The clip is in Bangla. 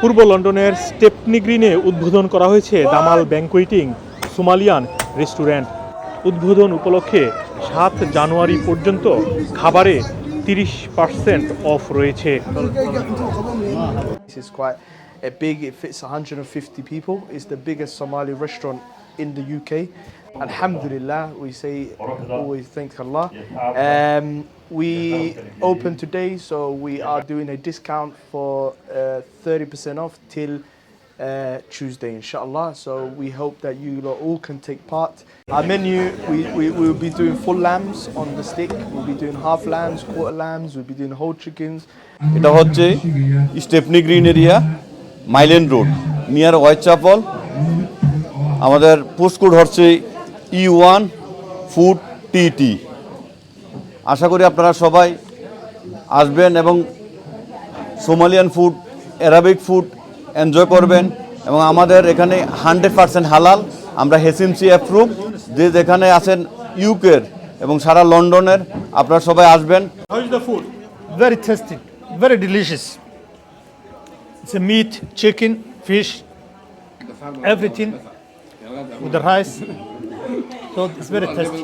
পূর্ব লন্ডনের স্টেপনি গ্রিনে উদ্বোধন করা হয়েছে দামাল ব্যাংকুইটিং সোমালিয়ান রেস্টুরেন্ট উদ্বোধন উপলক্ষে সাত জানুয়ারি পর্যন্ত খাবারে তিরিশ পার্সেন্ট অফ রয়েছে a big, it fits 150 people. It's the biggest Somali restaurant in the UK. Alhamdulillah, we say always thank Allah. Um, we open today, so we are doing a discount for uh, 30% off till uh, Tuesday, inshallah. So we hope that you lot all can take part. Our menu, we, we will be doing full lambs on the stick, we'll be doing half lambs, quarter lambs, we'll be doing whole chickens. এটা হচ্ছে Stepney Green area Mile End Road near Whitechapel আমাদের পোস্টকোড হচ্ছে ই ওয়ান ফুড টি আশা করি আপনারা সবাই আসবেন এবং Somalian food Arabic food enjoy করবেন এবং আমাদের এখানে হান্ড্রেড পার্সেন্ট হালাল। আমরা হেসিমসি অ্যাপ্রুভ যে যেখানে আছেন ইউকের এবং সারা লন্ডনের আপনারা সবাই আসবেন। Very tasty, very delicious. It's a meat, chicken, उधर है so it's very tasty